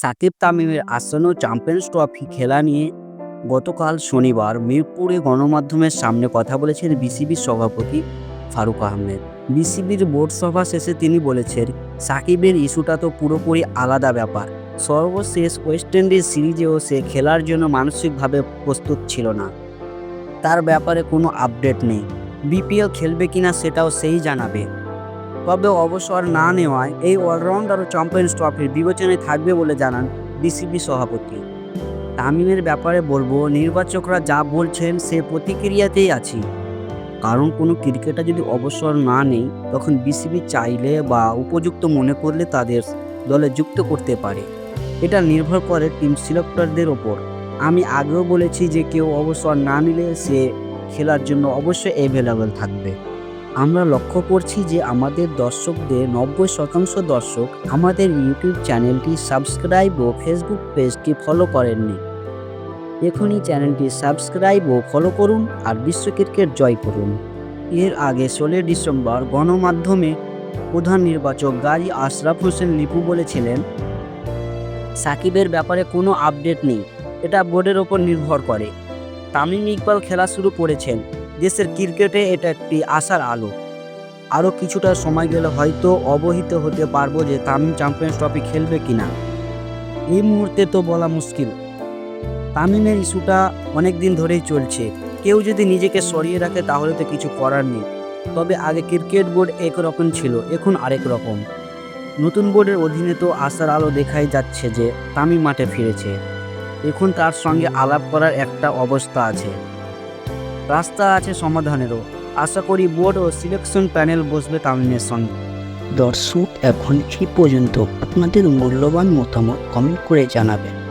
সাকিব তামিমের আসন্ন champions trophy খেলা নিয়ে গতকাল শনিবার মিরপুরে গণমাধ্যমের সামনে কথা বলেছেন বিসিবির সভাপতি ফারুক আহমেদ। বিসিবির বোর্ড সভা শেষে তিনি বলেছেন সাকিবের ইস্যুটা তো পুরোপুরি আলাদা ব্যাপার। সর্বশেষ ওয়েস্ট ইন্ডিজ সিরিজেও সে খেলার জন্য মানসিকভাবে প্রস্তুত ছিল না। তার ব্যাপারে কোনো আপডেট নেই। বিপিএল খেলবে কিনা সেটাও সেই জানাবে। তবে অবসর না নেওয়ায় এই অলরাউন্ডার ও চ্যাম্পিয়ন্স ট্রফির বিবেচনায় থাকবে বলে জানান বিসিবি সভাপতি। তামিমের ব্যাপারে বলব, নির্বাচকরা যা বলছেন সে প্রতিক্রিয়াতেই আছি। কারণ কোনো ক্রিকেটার যদি অবসর না নেই, তখন বিসিবি চাইলে বা উপযুক্ত মনে করলে তাদের দলে যুক্ত করতে পারে। এটা নির্ভর করে টিম সিলেক্টরদের ওপর। আমি আগেও বলেছি যে কেউ অবসর না নিলে সে খেলার জন্য অবশ্যই অ্যাভেলেবেল থাকবে। আমরা লক্ষ্য করছি যে আমাদের দর্শকদের নব্বই শতাংশ দর্শক আমাদের ইউটিউব চ্যানেলটি সাবস্ক্রাইব ও ফেসবুক পেজটি ফলো করেননি। এখনই চ্যানেলটি সাবস্ক্রাইব ও ফলো করুন আর বিশ্ব ক্রিকেট জয় করুন। এর আগে ষোলোই ডিসেম্বর গণমাধ্যমে প্রধান নির্বাচক গাজী আশরাফ হোসেন লিপু বলেছিলেন, সাকিবের ব্যাপারে কোনো আপডেট নেই, এটা বোর্ডের ওপর নির্ভর করে। তামিম ইকবাল খেলা শুরু করেছেন। দেশের ক্রিকেটে এটা একটি আশার আলো। আরও কিছুটা সময় গেলে হয়তো অবহিত হতে পারব যে তামিম চ্যাম্পিয়ন্স ট্রফি খেলবে কি না এই মুহূর্তে তো বলা মুশকিল। তামিমের ইস্যুটা অনেক দিন ধরেই চলছে। কেউ যদি নিজেকে সরিয়ে রাখে তাহলে তো কিছু করার নেই। তবে আগে ক্রিকেট বোর্ড একরকম ছিল, এখন আরেক রকম। নতুন বোর্ডের অধীনে তো আশার আলো দেখাই যাচ্ছে যে তামিম মাঠে ফিরেছে। এখন তার সঙ্গে আলাপ করার একটা অবস্থা আছে। রাস্তা আছে সমাধানেরও। আশা করি বোর্ড ও সিলেকশন প্যানেল বসবে তামিমের সঙ্গে। দর্শক, এখন কি পর্যন্ত আপনাদের মূল্যবান মতামত কমেন্ট করে জানাবেন।